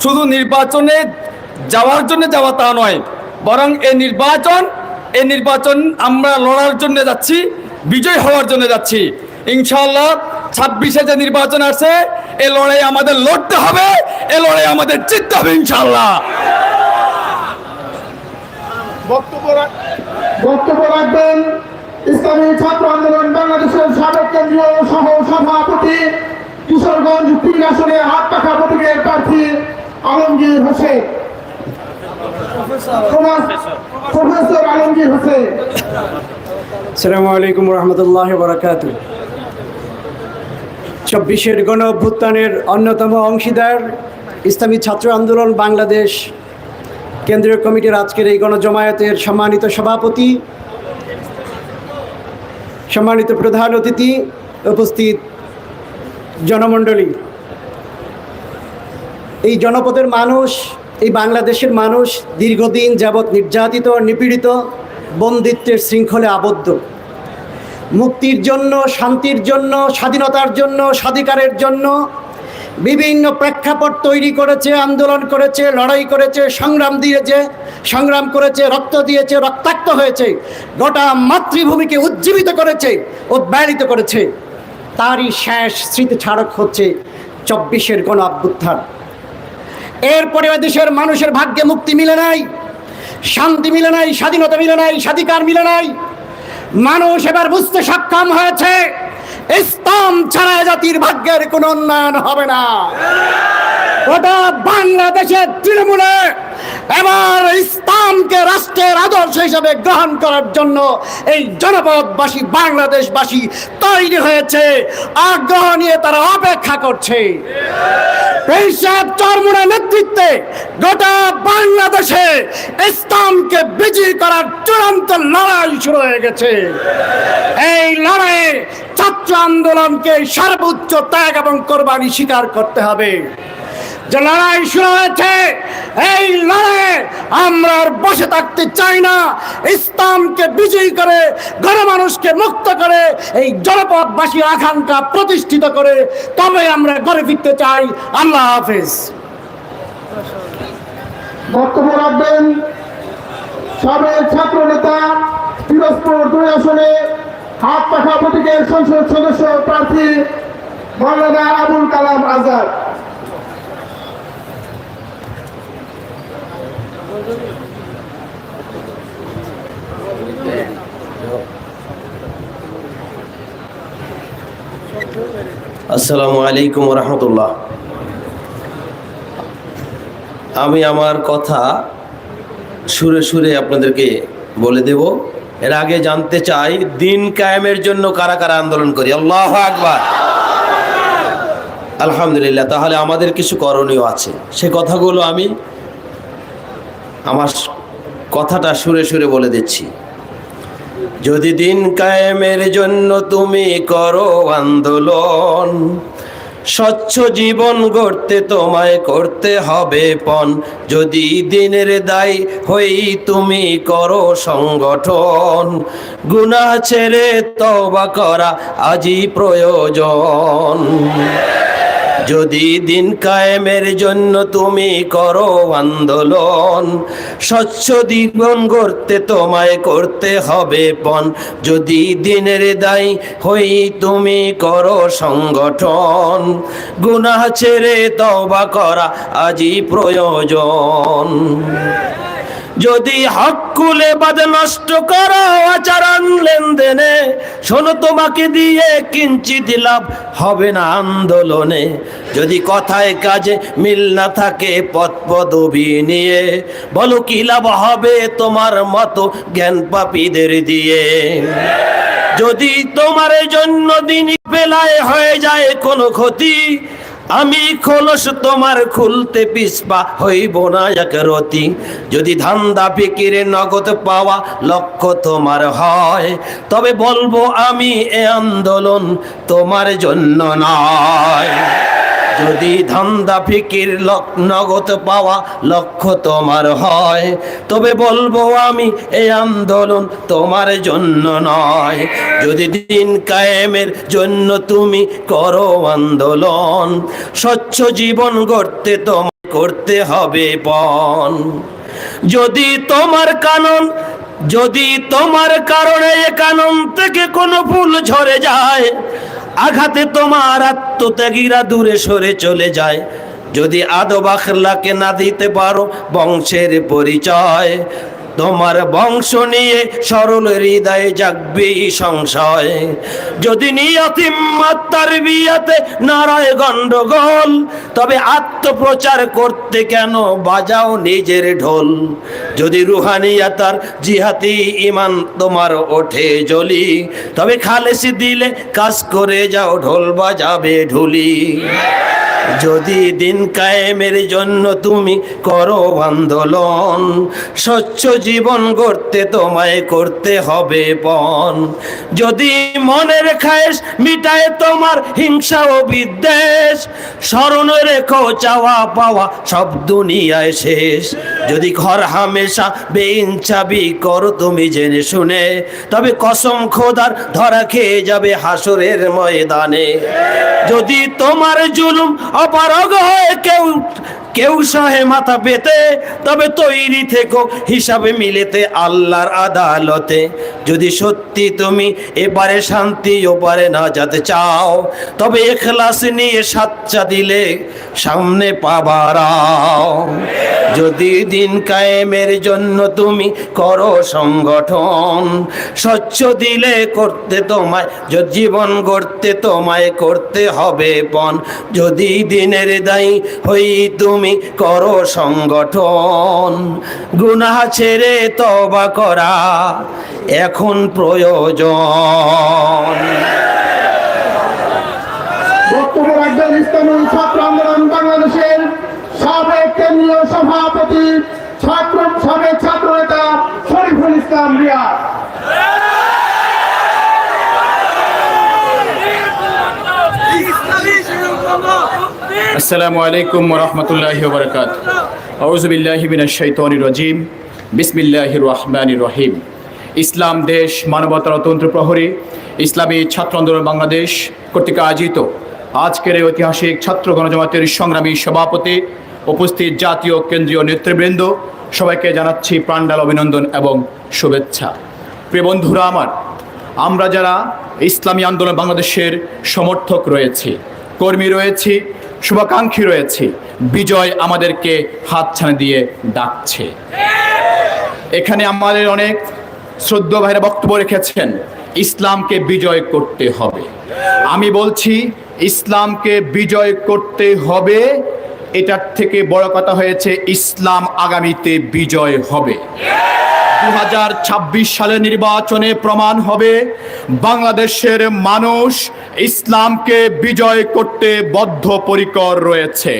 শুধু নির্বাচনে যাওয়ার জন্য যাওয়া তা নয়, বরং এই নির্বাচন এই নির্বাচন আমরা লড়ার জন্য যাচ্ছি, বিজয় হওয়ার জন্য যাচ্ছি। ইনশাআল্লাহ ছাব্বিশে যে নির্বাচন আছে এ লড়াই আমাদের লড়তে হবে, এ লড়াই আমাদের জিততে হবে রাখ- বক্তব্য রাখবেন, ইসলামী ছাত্র আন্দোলন বাংলাদেশের সাবেক কেন্দ্রীয় সহ সভাপতি কিশোরগঞ্জ তিন আসনে হাত পাখা প্রতীকের প্রার্থী আলমগীর হোসেন। বরাকাত চব্বিশের গণ অভ্যুত্থানের অন্যতম অংশীদার ইসলামী ছাত্র আন্দোলন বাংলাদেশ। কেন্দ্রীয় কমিটির আজকের এই গণজমায়েতের সম্মানিত সভাপতি, সম্মানিত প্রধান অতিথি উপস্থিত জনমণ্ডলী। এই জনপদের মানুষ, এই বাংলাদেশের মানুষ দীর্ঘদিন যাবৎ নির্যাতিত, নিপীড়িত, বন্দিত্বের শৃঙ্খলে আবদ্ধ। মুক্তির জন্য, শান্তির জন্য, স্বাধীনতার জন্য, স্বাধিকারের জন্য বিভিন্ন প্রেক্ষাপট তৈরি করেছে, আন্দোলন করেছে, লড়াই করেছে, সংগ্রাম দিয়েছে, সংগ্রাম করেছে, রক্ত দিয়েছে, রক্তাক্ত হয়েছে, গোটা মাতৃভূমিকে উজ্জীবিত করেছে, উদ্বেলিত করেছে। তারই শেষ স্মৃতিছাড়ক হচ্ছে চব্বিশের গণ অভ্যুত্থান এরপরে দেশের মানুষের ভাগ্যে মুক্তি মিলে নাই, শান্তি মিলে নাই, স্বাধীনতা মিলে নাই, স্বাধিকার মিলে নাই। মানুষ এবার বুঝতে সক্ষম হয়েছে, ইসলাম ছাড়া জাতির ভাগ্যের কোনো উন্নয়ন হবে না। ওটা বাংলাদেশের তৃণমূলে এবার ইসলামকে রাষ্ট্রের আদর্শ হিসেবে গ্রহণ করার জন্য এই জনপদবাসী, বাংলাদেশবাসী তৈরি হয়েছে। আগ্রহ নিয়ে তারা অপেক্ষা করছে। চরমুনা নেতৃত্বে গোটা বাংলাদেশে ইসলামকে বিজয়ী করার চূড়ান্ত লড়াই শুরু হয়ে গেছে। এই লড়াইয়ে ছাত্র আন্দোলনকে সর্বোচ্চ ত্যাগ এবং কোরবানি স্বীকার করতে হবে। যে লড়াই শুরু হয়েছে, এই লড়াইয়ে আমরা আর বসে থাকতে চাই না। ইসলামকে বিজয়ী করে, গণমানুষকে মুক্ত করে, এই জনপদবাসী আকাঙ্ক্ষা প্রতিষ্ঠিত করে তবে আমরা ঘরে ফিরতে চাই। আল্লাহ হাফেজ। বক্তব্য রাখবেন সাবেক ছাত্র নেতা পিরোজপুর দুই আসনে হাত পাখা প্রতীকের সংসদ সদস্য প্রার্থী মৌলানা আবুল কালাম আজাদ। আসসালামু আলাইকুম রহমতুল্লাহ আমি আমার কথা সুরে সুরে আপনাদেরকে বলে দেব। এর আগে জানতে চাই, দিন কায়েমের জন্য কারা কারা আন্দোলন করি? আল্লাহ আকবার। আলহামদুলিল্লাহ, তাহলে আমাদের কিছু করণীয় আছে। সে কথাগুলো আমি আমার কথাটা সুরে সুরে বলে দিচ্ছি। যদি দিন কায়েমের জন্য তুমি করো আন্দোলন, স্বচ্ছ জীবন গড়তে তোমায় করতে হবে পণ। যদি দিনের দায় হই তুমি করো সংগঠন, গুনাহ ছেড়ে তবা করা আজই প্রয়োজন। যদি দিন কায়েমের জন্য তুমি করো আন্দোলন, স্বচ্ছ জীবন করতে তোমায় করতে হবে পণ। যদি দিনের দায় হই তুমি করো সংগঠন, গুনাহ ছেড়ে তবা করা আজই প্রয়োজন। যদি হকুলে বাদ নষ্ট করো আচরণ লেনদেনে, শোনো তোমাকে দিয়ে কিঞ্চিত লাভ হবে না আন্দোলনে। যদি কথায় কাজে মিল না থাকে পথ পদবি নিয়ে, বলো কি লাভ হবে তোমার মতো জ্ঞান পাপীদের দিয়ে? যদি তোমার জন্য দিন বেলায় হয়ে যায় কোনো ক্ষতি আমি খোলস তোমার খুলতে পিসপা হইব না এক রতি। যদি ধান্দা ফিকিরে নগদ পাওয়া লক্ষ্য তোমার হয়, তবে বলব আমি এ আন্দোলন তোমার জন্য নয়। যদি ধান্দা ফিকির নগদ পাওয়া লক্ষ্য তোমার হয়, তবে বলব আমি এই আন্দোলন তোমার জন্য নয়। যদি দিন কায়েমের জন্য তুমি করো আন্দোলন, স্বচ্ছ জীবন গড়তে তোমার করতে হবে পণ। যদি তোমার কানন যদি তোমার কারণে কানন থেকে কোনো ফুল ঝরে যায় আঘাতে তোমার আত্মত্যাগীরা দূরে সরে চলে যায়। যদি আদব আখলাকে না দিতে পারো, বংশের পরিচয়। তোমার বংশ নিয়ে সরল হৃদয়ে জাগবে সংশয়। যদি নিয়তিমাত্তার বিয়াতে নারায় গন্ডগোল তবে আত্মপ্রচার করতে কেন বাজাও নিজের ঢোল? যদি রুহানিয়াতার জিহাতি ইমান তোমার ওঠে জ্বলি, তবে খালেসি দিলে কাজ করে যাও ঢোল বাজাবে ঢুলি। যদি দিন কায়েমের জন্য তুমি করো আন্দোলন, স্বচ্ছ জীবন গড়তে তোমায় করতে হবে পণ যদি মনের খায়েশ মিটায় তোমার হিংসা ও বিদ্বেষ, স্মরণ রেখো চাওয়া পাওয়া সব দুনিয়ায় শেষ। যদি ঘর হামেশা বেইনচাবি করো তুমি জেনে শুনে, তবে কসম খোদার ধরা খেয়ে যাবে হাসরের ময়দানে। যদি তোমার জুলুম অপারগ হয়ে কেউ কেউ সাহে মাথা পেতে, তবে তৈরি থেকো হিসাবে মিলেতে আল্লাহর আদালতে। যদি সত্যি তুমি এপারে শান্তি ওপারে না যেতে চাও, তবে এখলাস নিয়ে সাচ্চা দিলে সামনে পাবারাও যদি দিন কায়েমের জন্য তুমি করো সংগঠন, স্বচ্ছ দিলে করতে তোমায় জীবন গড়তে তোমায় করতে হবে পণ। যদি দিনের দায়ী হই তুমি করো সংগঠন। গুনাহ ছেড়ে তবা করা এখন প্রয়োজন। ছাত্র সভাপতি, ছাত্র সাবেক ছাত্র নেতা শরীফুল ইসলাম রিয়া আসসালামু আলাইকুম রহমতুল্লাহি বরকাত আউজবিল্লাহি মিনাশ শাইতানির রাজিম। বিসমিল্লাহির রহমানির রহিম। ইসলাম দেশ মানবতার তন্ত্র প্রহরী। ইসলামী ছাত্র আন্দোলন বাংলাদেশ কর্তৃক আয়োজিত আজকের এই ঐতিহাসিক ছাত্র গণজমাতের সংগ্রামী সভাপতি, উপস্থিত জাতীয় কেন্দ্রীয় নেতৃবৃন্দ, সবাইকে জানাচ্ছি প্রাণডাল অভিনন্দন এবং শুভেচ্ছা। প্রিয় বন্ধুরা আমার, আমরা যারা ইসলামী আন্দোলন বাংলাদেশের সমর্থক রয়েছে, কর্মী রয়েছি শুভাকাঙ্ক্ষী রয়েছি। বিজয় আমাদেরকে হাতছানি দিয়ে ডাকছে। এখানে আমাদের অনেক শ্রদ্ধ ভাইরা বক্তব্য রেখেছেন, ইসলামকে বিজয় করতে হবে। আমি বলছি, ইসলামকে বিজয় করতে হবে, এটার থেকে বড় কথা হয়েছে, ইসলাম আগামীতে বিজয় হবে। দু হাজার ছাব্বিশ সালের নির্বাচনে প্রমাণ হবে বাংলাদেশের মানুষ ইসলামকে বিজয় করতে বদ্ধপরিকর রয়েছে।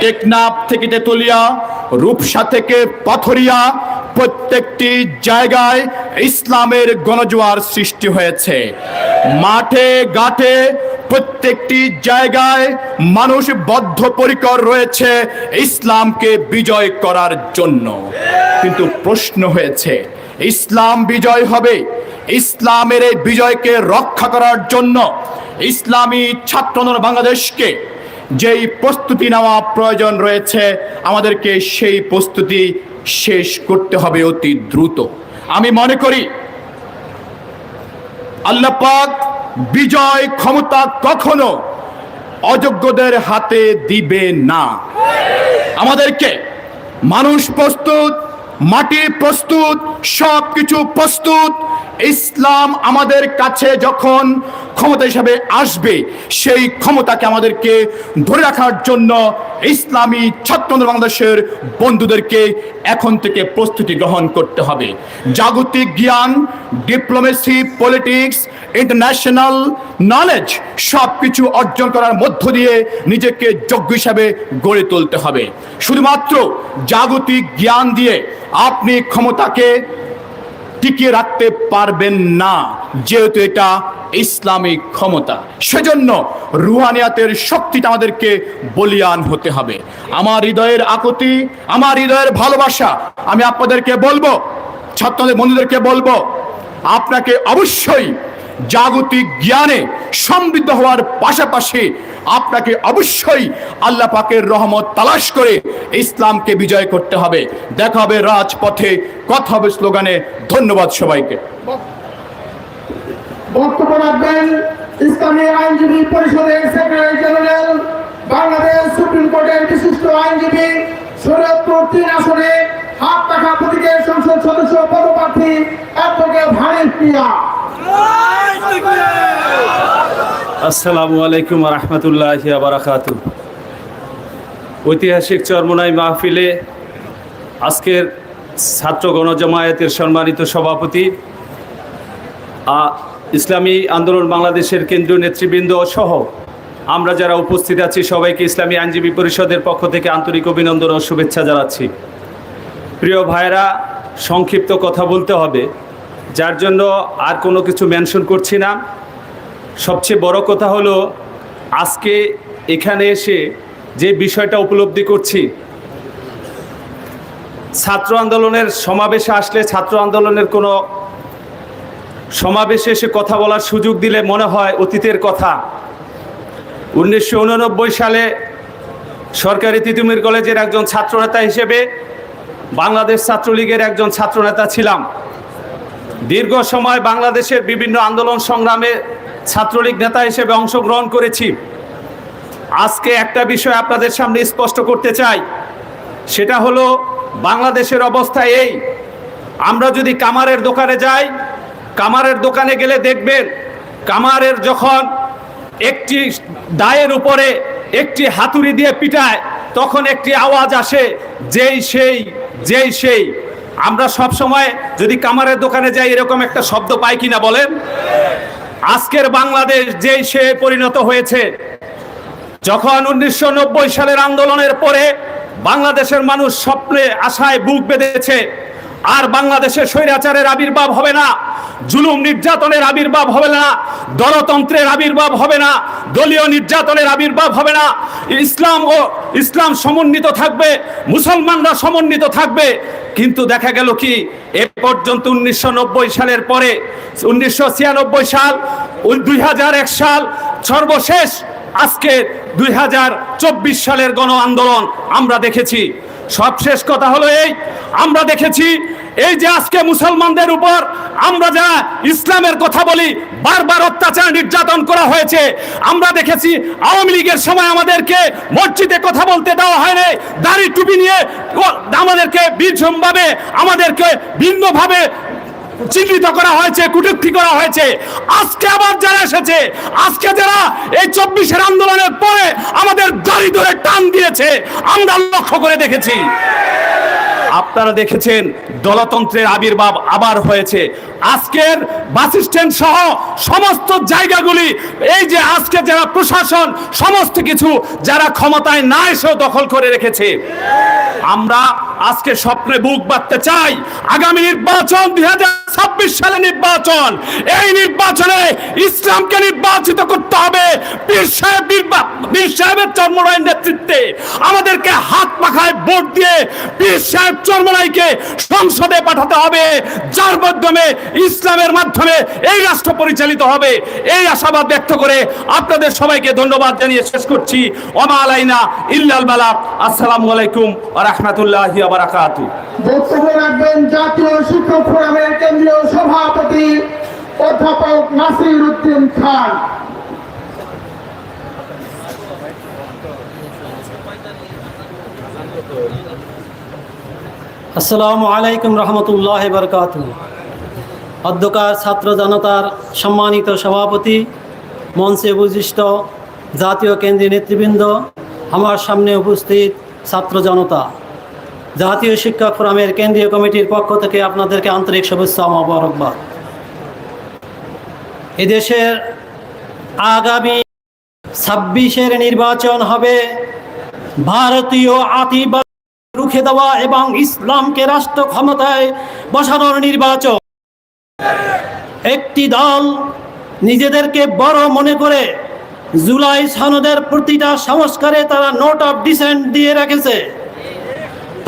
টেকনাফ থেকে তেতুলিয়া, রূপসা থেকে পাথরিয়া প্রত্যেকটি জায়গায় ইসলামের গণজোয়ার সৃষ্টি হয়েছে। মাঠে, ঘাটে প্রত্যেকটি জায়গায় মানুষ বদ্ধপরিকর রয়েছে ইসলামকে বিজয় করার জন্য। কিন্তু প্রশ্ন হয়েছে, ইসলাম বিজয় হবে? ইসলামের এই বিজয়কে রক্ষা করার জন্য ইসলামী ছাত্র বাংলাদেশকে যেই প্রস্তুতি নেওয়া প্রয়োজন রয়েছে, আমাদেরকে সেই প্রস্তুতি শেষ করতে হবে অতি দ্রুত। আমি মনে করি, আল্লাহ পাক বিজয় ক্ষমতা কখনো অযোগ্যদের হাতে দিবে না। আমাদেরকে মানুষ প্রস্তুত, মাটি প্রস্তুত সব কিছু প্রস্তুত ইসলাম আমাদের কাছে যখন ক্ষমতা হিসাবে আসবে, সেই ক্ষমতাকে আমাদেরকে ধরে রাখার জন্য ইসলামী ছাত্র বাংলাদেশের বন্ধুদেরকে এখন থেকে প্রস্তুতি গ্রহণ করতে হবে। জাগতিক জ্ঞান ডিপ্লোমেসি পলিটিক্স ইন্টারন্যাশনাল নলেজ সব কিছু অর্জন করার মধ্য দিয়ে নিজেকে যোগ্য হিসাবে গড়ে তুলতে হবে। শুধুমাত্র জাগতিক জ্ঞান দিয়ে আপনি ক্ষমতাকে টিকিয়ে রাখতে পারবেন না, যেহেতু এটা ইসলামিক ক্ষমতা। সেজন্য রুহানিয়াতের শক্তিটা আমাদেরকে বলিয়ান হতে হবে। আমার হৃদয়ের আকুতি, আমার হৃদয়ের ভালোবাসা, আমি আপনাদেরকে বলব, ছাত্রদের বন্ধুদেরকে বলব, আপনাকে অবশ্যই জাগতিক জ্ঞানে সমৃদ্ধ হওয়ার পাশাপাশি আপনাকে অবশ্যই আল্লাহ পাকের রহমত তালাশ করে ইসলামকে বিজয় করতে হবে। দেখা হবে রাজপথে, কথা হবে স্লোগানে। ধন্যবাদ সবাইকে। বক্তব্য আইনজীবী বাংলাদেশ সুপ্রিম কোর্টের বিশিষ্ট আইনজীবী তিন আসনে হাত পাখা প্রতীকের সংসদ সদস্য পদপ্রার্থী পিয়া আসসালামু আলাইকুম রহমতুল্লাহ বারাকাতু ঐতিহাসিক চরমনাই মাহফিলে আজকের ছাত্র গণজামায়াতের সম্মানিত সভাপতি ইসলামী আন্দোলন বাংলাদেশের কেন্দ্রীয় নেতৃবৃন্দ সহ আমরা যারা উপস্থিত আছি, সবাইকে ইসলামী আইনজীবী পরিষদের পক্ষ থেকে আন্তরিক অভিনন্দন ও শুভেচ্ছা জানাচ্ছি। প্রিয় ভাইরা সংক্ষিপ্ত কথা বলতে হবে। যার জন্য আর কোনো কিছু মেনশন করছি না। সবচেয়ে বড় কথা হলো, আজকে এখানে এসে যে বিষয়টা উপলব্ধি করছি, ছাত্র আন্দোলনের সমাবেশে আসলে ছাত্র আন্দোলনের কোনো সমাবেশে এসে কথা বলার সুযোগ দিলে মনে হয় অতীতের কথা। উনিশশো উননব্বই সালে সরকারি তিতুমির কলেজের একজন ছাত্রনেতা হিসেবে বাংলাদেশ ছাত্রলীগের একজন ছাত্রনেতা ছিলাম। দীর্ঘ সময় বাংলাদেশের বিভিন্ন আন্দোলন সংগ্রামে ছাত্রলীগ নেতা হিসেবে অংশগ্রহণ করেছি। আজকে একটা বিষয় আপনাদের সামনে স্পষ্ট করতে চাই। সেটা হলো, বাংলাদেশের অবস্থা এই। আমরা যদি কামারের দোকানে যাই, কামারের দোকানে গেলে দেখবেন, কামারের যখন একটি দায়ের উপরে একটি হাতুড়ি দিয়ে পিটায়, তখন একটি আওয়াজ আসে, যেই সেই যেই সেই। আমরা সব সময় যদি কামারের দোকানে যাই, এরকম একটা শব্দ পাই কিনা বলেন? আজকের বাংলাদেশ যেই সে পরিণত হয়েছে, যখন উনিশশো নব্বই সালের আন্দোলনের পরে বাংলাদেশের মানুষ স্বপ্নে, আশায় বুক বেঁধেছে আর বাংলাদেশে স্বৈরাচারের আবির্ভাব হবে না, জুলুম নির্যাতনের আবির্ভাব হবে না, দলতন্ত্রের আবির্ভাব হবে না, দলীয় নির্যাতনের আবির্ভাব হবে না। ইসলাম ও ইসলাম সমন্বিত থাকবে, মুসলমানরা সমন্বিত থাকবে। কিন্তু দেখা গেল কি, এ পর্যন্ত উনিশশো নব্বই সালের পরে, উনিশশো ছিয়ানব্বই সাল দুই হাজার এক সাল, সর্বশেষ আজকে দুই হাজার চব্বিশ সালের গণ আন্দোলন আমরা দেখেছি। সবশেষ কথা হলো এই, আমরা দেখেছি এই যে আজকে মুসলমানদের উপর আমরা যা ইসলামের কথা বলি, বারবার অত্যাচার নির্যাতন করা হয়েছে। আমরা দেখেছি আওয়ামী লীগের সময় আমাদেরকে মসজিদে কথা বলতে দেওয়া হয়নি দাড়ি টুপি নিয়ে আমাদেরকে বীরসমভাবে আমাদেরকে ভিন্নভাবে চিহ্নিত করা হয়েছে, কুটুক্তি করা হয়েছে। আজকে আবার যারা এসেছে, আজকে যারা এই চব্বিশের আন্দোলনের পরে আমাদের দাড়ি ধরে টান দিয়েছে, আমরা লক্ষ্য করে দেখেছি। আপনারা দেখেছেন দলতন্ত্রের আবির্ভাব আবার হয়েছে। আজকের বাস স্ট্যান্ড সহ সমস্ত জায়গাগুলি, এই যে আজকে যারা প্রশাসন, সমস্ত কিছু যারা ক্ষমতায় না এসেও দখল করে রেখেছে। আমরা আজকে স্বপ্নে বুক বাঁধতে চাই, আগামী নির্বাচন দুই ছাব্বিশ সালে নির্বাচন। এই নির্বাচনে ইসলামকে নির্বাচিত করতে হবে। নেতৃত্বে আমাদেরকে হাত পাখায় ভোট দিয়ে পীর সাহেব চর্মরাইকে সংসদে পাঠাতে হবে, যার মাধ্যমে ইসলামের মাধ্যমে এই রাষ্ট্র পরিচালিত হবে। এই আশাবাদ ব্যক্ত করে আপনাদের সবাইকে ধন্যবাদ জানিয়ে শেষ করছি। ওমা আলাইনা ইল্লাল বালাক আসসালামু আলাইকুম ওয়া রাহমাতুল্লাহি ওয়া বারাকাতুহু বক্তব্য রাখবেন জাতীয় শিক্ষক ফোরামের কেন্দ্রীয় সভাপতি অধ্যাপক নাসির উদ্দিন খান। আসসালামু আলাইকুম রহমতুল্লাহ বরকাত অধ্যকার ছাত্র জনতার সম্মানিত সভাপতি, মঞ্চে উপবিষ্ট জাতীয় কেন্দ্রীয় নেতৃবৃন্দ, আমার সামনে উপস্থিত ছাত্র জনতা, জাতীয় শিক্ষা ফোরামের কেন্দ্রীয় কমিটির পক্ষ থেকে আপনাদেরকে আন্তরিক শুভেচ্ছা মোবারকবাদ। এদেশের আগামী ছাব্বিশের নির্বাচন হবে ভারতীয় আতিবাদ রুখে দেওয়া এবং ইসলামকে রাষ্ট্র ক্ষমতায় বসানোর নির্বাচন। একটি দল নিজেদেরকে বড় মনে করে জুলাই সনদের প্রতিটা সংস্কারে তারা নোট অফ ডিসেন্ট দিয়ে রেখেছে।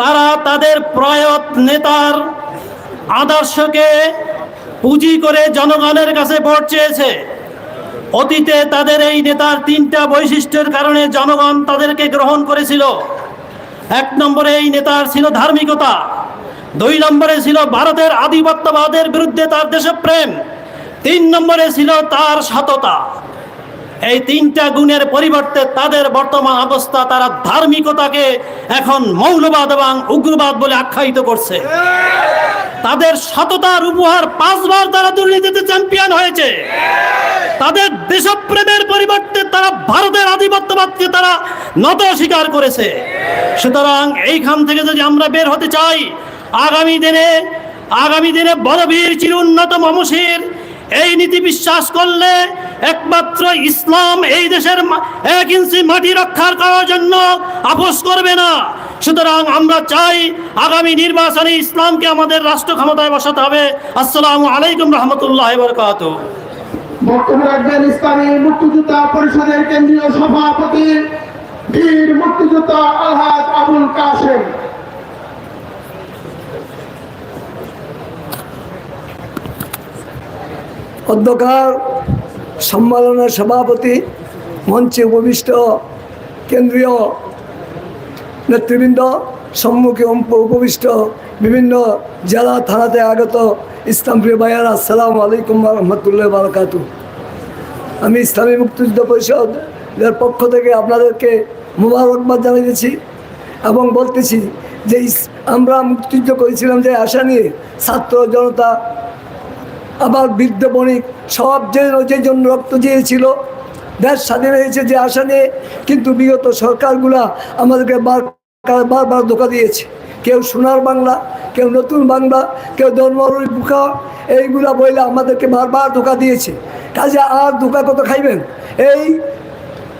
তারা তাদের প্রয়ত নেতার আদর্শকে পুঁজি করে জনগণের কাছে ভোট চেয়েছে। অতীতে তাদের এই নেতার তিনটা বৈশিষ্ট্যের কারণে জনগণ তাদেরকে গ্রহণ করেছিল। এক নম্বরে এই নেতার ছিল ধার্মিকতা, দুই নম্বরে ছিল ভারতের আধিপত্যবাদের বিরুদ্ধে তার দেশপ্রেম তিন নম্বরে ছিল তার সততা। এই তিনটা গুণের পরিবর্তে তাদের বর্তমান অবস্থা, তারা ধার্মিকতাকে এখন মৌলবাদ এবং উগ্রবাদ বলে আখ্যায়িত করছে। তাদের সততার উপহার পাঁচবার তারা দুর্নীতিতে চ্যাম্পিয়ন হয়েছে। তাদের দেশপ্রেমের পরিবর্তে তারা ভারতের আধিপত্যবাদকে তারা নত স্বীকার করেছে। সুতরাং এইখান থেকে যদি আমরা বের হতে চাই, আগামী দিনে আগামী দিনে বড়বীর চিরুন্নত মমশির এই নীতি বিশ্বাস করলে একমাত্র ইসলাম এই দেশের এক ইঞ্চি মাটি রক্ষার করার জন্য আপোষ করবে না। সুতরাং আমরা চাই আগামী নির্বাচনে ইসলামকে আমাদের রাষ্ট্র ক্ষমতায় বসাতে হবে। আসসালামু আলাইকুম রহমতুল্লাহ বরকাত বক্তব্য রাখবেন ইসলামী মুক্তিযোদ্ধা পরিষদের কেন্দ্রীয় সভাপতি বীর মুক্তিযোদ্ধা আলহাজ আবুল কাশেম। অধ্যকার সম্মেলনের সভাপতি, মঞ্চে উপবিষ্ট কেন্দ্রীয় নেতৃবৃন্দ, সম্মুখে উপবিষ্ট বিভিন্ন জেলা থানাতে আগত ইসলামপ্রিয় ভাইয়ার, আসসালামু আলাইকুম রহমতুল্লাহ বারকাত আমি ইসলামী মুক্তিযুদ্ধ পরিষদের পক্ষ থেকে আপনাদেরকে মোবারকবাদ জানিয়েছি এবং বলতেছি যে আমরা মুক্তিযুদ্ধ করেছিলাম যে আশা নিয়ে ছাত্র জনতা আবার বৃদ্ধ বণিক সব যে যে জন্য রক্ত দিয়েছিল দেশ স্বাধীন হয়েছে যে আশা নিয়ে, কিন্তু বিগত সরকারগুলা আমাদেরকে বার বারবার ধোকা দিয়েছে। কেউ সোনার বাংলা, কেউ নতুন বাংলা, কেউ ধর্মরুল বুকা, এইগুলা বইলে আমাদেরকে বারবার ধোকা দিয়েছে। কাজে আর ধোকা কত খাইবেন? এই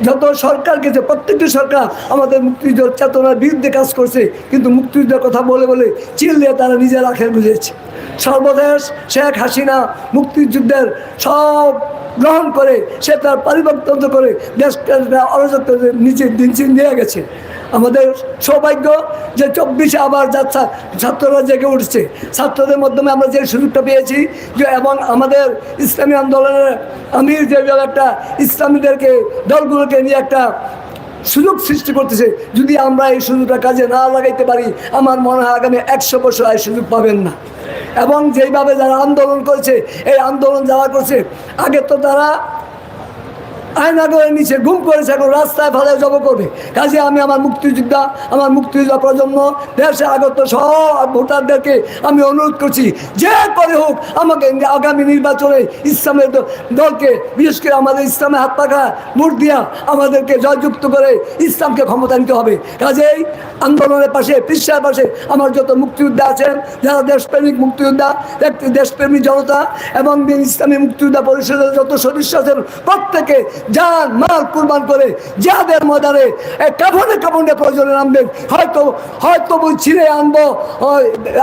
যত সরকার গেছে, প্রত্যেকটি সরকার আমাদের মুক্তিযুদ্ধ চেতনার বিরুদ্ধে কাজ করছে, কিন্তু মুক্তিযুদ্ধের কথা বলে বলে চিল দিয়ে তারা নিজের আখের বুঝেছে। সর্বদেশ শেখ হাসিনা মুক্তিযুদ্ধের সব গ্রহণ করে, সে তার পরিবর্তন করে দেশকে অরাজক নিচে দিন চিন দিয়ে গেছে। আমাদের সৌভাগ্য যে চব্বিশে আবার যাচ্ছা ছাত্ররা জেগে উঠছে। ছাত্রদের মাধ্যমে আমরা যে সুযোগটা পেয়েছি যে এবং আমাদের ইসলামী আন্দোলনের আমির যে একটা ইসলামীদেরকে, দলগুলোকে নিয়ে একটা সুযোগ সৃষ্টি করতেছে, যদি আমরা এই সুযোগটা কাজে না লাগাইতে পারি, আমার মনে হয় আগামী একশো বছর এই সুযোগ পাবেন না। এবং যেইভাবে যারা আন্দোলন করছে, এই আন্দোলন যারা করছে, আগে তো তারা আয়না করে নিচে গুম করেছে এখন রাস্তায় ফেলে জব করবে। কাজে আমি আমার মুক্তিযোদ্ধা আমার মুক্তিযোদ্ধা প্রজন্ম দেশে আগত সব ভোটারদেরকে আমি অনুরোধ করছি, যে করে হোক আমাকে আগামী নির্বাচনে ইসলামের দলকে, বিশেষ করে আমাদের ইসলামে হাত পাখা ভোট দিয়া আমাদেরকে জয়যুক্ত করে ইসলামকে ক্ষমতা নিতে হবে। কাজেই আন্দোলনের পাশে, পৃষ্ঠার পাশে আমার যত মুক্তিযোদ্ধা আছেন, যারা দেশপ্রেমিক মুক্তিযোদ্ধা ব্যক্তি দেশপ্রেমী জনতা এবং ইসলামী মুক্তিযোদ্ধা পরিষদের যত সদস্য আছেন, প্রত্যেকে যান মাল কুরবান করে যাদের ময়দানে কাপড়ে কাপড়ে প্রয়োজনে নামবেন। হয়তো হয়তো ছিঁড়ে আনব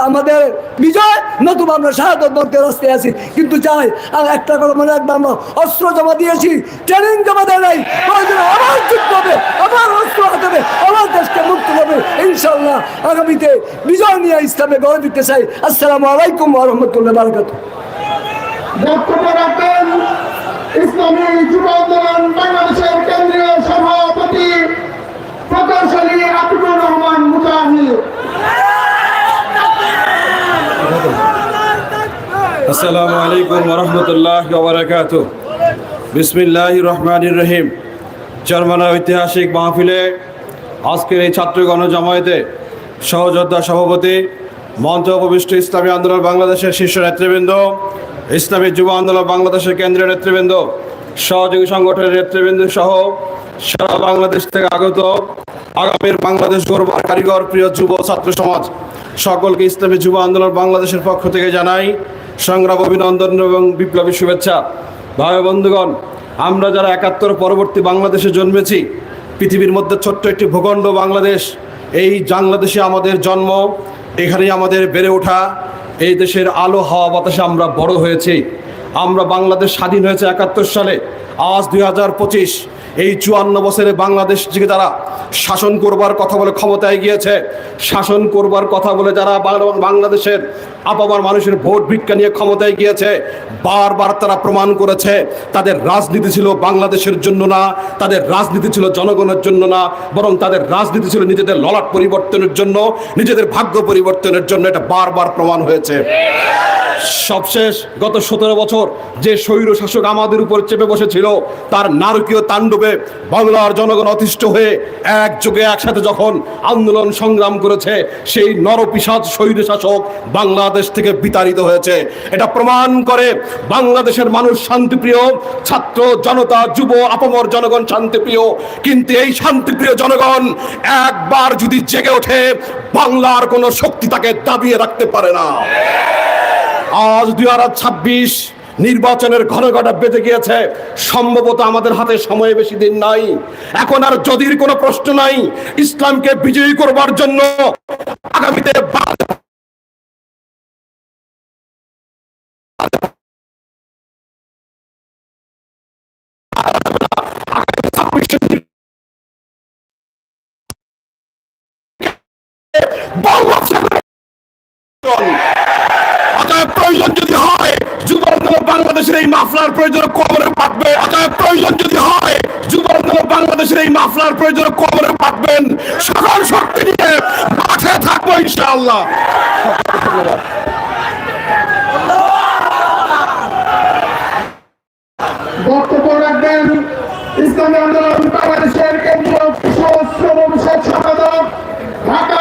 আমাদের বিজয়, নতুবা আমরা শাহাদত বলতে রাস্তায় আছি। কিন্তু চাই আর একটা কথা মনে রাখব আমরা, অস্ত্র জমা দিয়েছি ট্রেনিং জমা দেয় নাই। প্রয়োজনে আবার যুদ্ধ হবে, আবার অস্ত্র হাতে আবার দেশকে মুক্ত হবে ইনশাল্লাহ আগামীতে বিজয় নিয়ে ইসলামে গড়ে দিতে চাই। আসসালামু আলাইকুম রহমতুল্লাহ বারকাত বক্তব্য ইসলামী বাংলাদেশের কেন্দ্রীয় সভাপতি প্রকৌশলী রহমান মুজাহিদ। আসসালামু আলাইকুম রহমতুল্লাহ বারাকাত বিসমিল্লাহ রহমানির রহিম। চরমানা ঐতিহাসিক মাহফিলে আজকের এই ছাত্র গণজামায়াতে সহযোদ্ধা সভাপতি, মঞ্চ উপবিষ্ট ইসলামী আন্দোলন বাংলাদেশের শীর্ষ নেতৃবৃন্দ ইসলামী যুব আন্দোলন বাংলাদেশের কেন্দ্রীয় নেতৃবৃন্দ, সহযোগী সংগঠনের নেতৃবৃন্দ সহ সারা বাংলাদেশ থেকে আগত আগামীর বাংলাদেশ গর্ব কারিগর প্রিয় যুব ছাত্র সমাজ সকলকে ইসলামী যুব আন্দোলন বাংলাদেশের পক্ষ থেকে জানাই সংগ্রাম, অভিনন্দন এবং বিপ্লবী শুভেচ্ছা। ভাই বন্ধুগণ, আমরা যারা একাত্তর পরবর্তী বাংলাদেশে জন্মেছি, পৃথিবীর মধ্যে ছোট্ট একটি ভূখণ্ড বাংলাদেশ, এই বাংলাদেশে আমাদের জন্ম, এখানেই আমাদের বেড়ে ওঠা এই দেশের আলো হাওয়া বাতাসে আমরা বড় হয়েছি। আমরা বাংলাদেশ স্বাধীন হয়েছে একাত্তর সালে। আজ দুই হাজার পঁচিশ, এই চুয়ান্ন বছরে বাংলাদেশ থেকে যারা শাসন করবার কথা বলে ক্ষমতায় গিয়েছে, শাসন করবার কথা বলে যারা বাংলাদেশের আপামার মানুষের ভোট ভিক্ষা নিয়ে ক্ষমতায় গিয়েছে। বারবার তারা প্রমাণ করেছে, তাদের রাজনীতি ছিল বাংলাদেশের জন্য না, তাদের রাজনীতি ছিল জনগণের জন্য না, বরং তাদের রাজনীতি ছিল নিজেদের ললাট পরিবর্তনের জন্য, নিজেদের ভাগ্য পরিবর্তনের জন্য। এটা বারবার প্রমাণ হয়েছে। সবশেষ গত সতেরো বছর যে স্বৈর শাসক আমাদের উপর চেপে বসেছিল, তার নারকীয় তাণ্ডবে বাংলার জনগণ অতিষ্ঠ হয়ে একযোগে একসাথে যখন আন্দোলন সংগ্রাম করেছে, সেই নরপিসাদ স্বৈর শাসক বাংলাদেশ থেকে বিতাড়িত হয়েছে। এটা প্রমাণ করে বাংলাদেশের মানুষ শান্তিপ্রিয়, ছাত্র, জনতা, যুব, আপামর জনগণ শান্তিপ্রিয়। কিন্তু এই শান্তিপ্রিয় জনগণ একবার যদি জেগে ওঠে, বাংলার কোনো শক্তি তাকে দাবিয়ে রাখতে পারে না। আজ দুই হাজার ছাব্বিশ নির্বাচনের ঘন ঘটা বেঁধে গিয়েছে। সম্ভবত আমাদের হাতে সময় বেশি দিন নাই। এখন আর যদির কোনো প্রশ্ন নাই, ইসলামকে বিজয়ী করবার জন্য আগামীতে মাফলার প্রয়োজন কবরে পাঠবে অতএব প্রয়োজন যদি হয় যুবরান্দোলন বাংলাদেশের এই মাফলার প্রয়োজন কবরে পাঠবেন সকল শক্তি নিয়ে মাঠে থাকব ইনশাআল্লাহ। বক্তব্য রাখবেন ইসলামী আন্দোলন বাংলাদেশের কেন্দ্রীয় কৃষক শ্রম সম্পাদক, ঢাকা